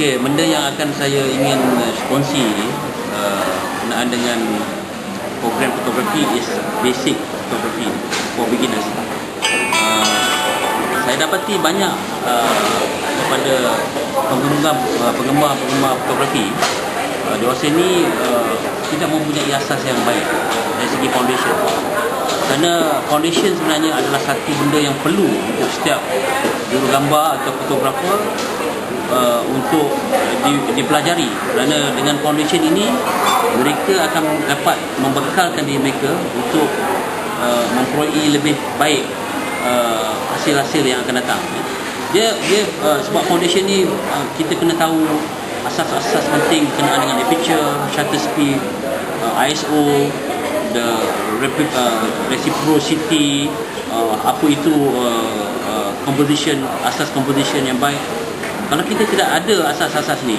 Okey, benda yang akan saya ingin uh, kongsi uh, berkenaan dengan program fotografi is basic photography for beginners. Uh, saya dapati banyak uh, kepada penggemar uh, penggemar penggemar fotografi uh, di luar sini uh, tidak mempunyai asas yang baik dari segi foundation. Kerana foundation sebenarnya adalah satu benda yang perlu untuk setiap juru gambar atau fotografer uh, untuk di, dipelajari kerana dengan foundation ini mereka akan dapat membekalkan diri mereka untuk uh, memperoleh lebih baik uh, hasil-hasil yang akan datang dia dia uh, sebab foundation ni uh, kita kena tahu asas-asas penting berkenaan dengan aperture, shutter speed, uh, ISO, the uh, reciprocity, uh, apa itu uh, uh, composition, asas composition yang baik. Kalau kita tidak ada asas-asas ni,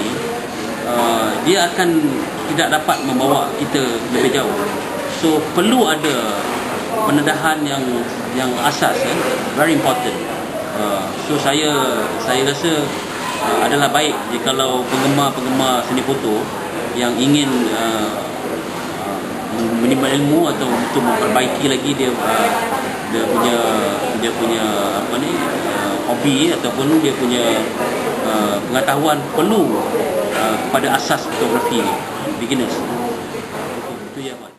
uh, dia akan tidak dapat membawa kita lebih jauh. So perlu ada pendedahan yang yang asas, eh? very important. Uh, so saya saya rasa uh, adalah baik jika kalau penggemar-penggemar seni foto yang ingin uh, menimba ilmu atau untuk memperbaiki lagi dia uh, dia punya dia punya apa ni uh, hobi ataupun dia punya uh, pengetahuan perlu uh, kepada asas fotografi ni beginners. Itu yang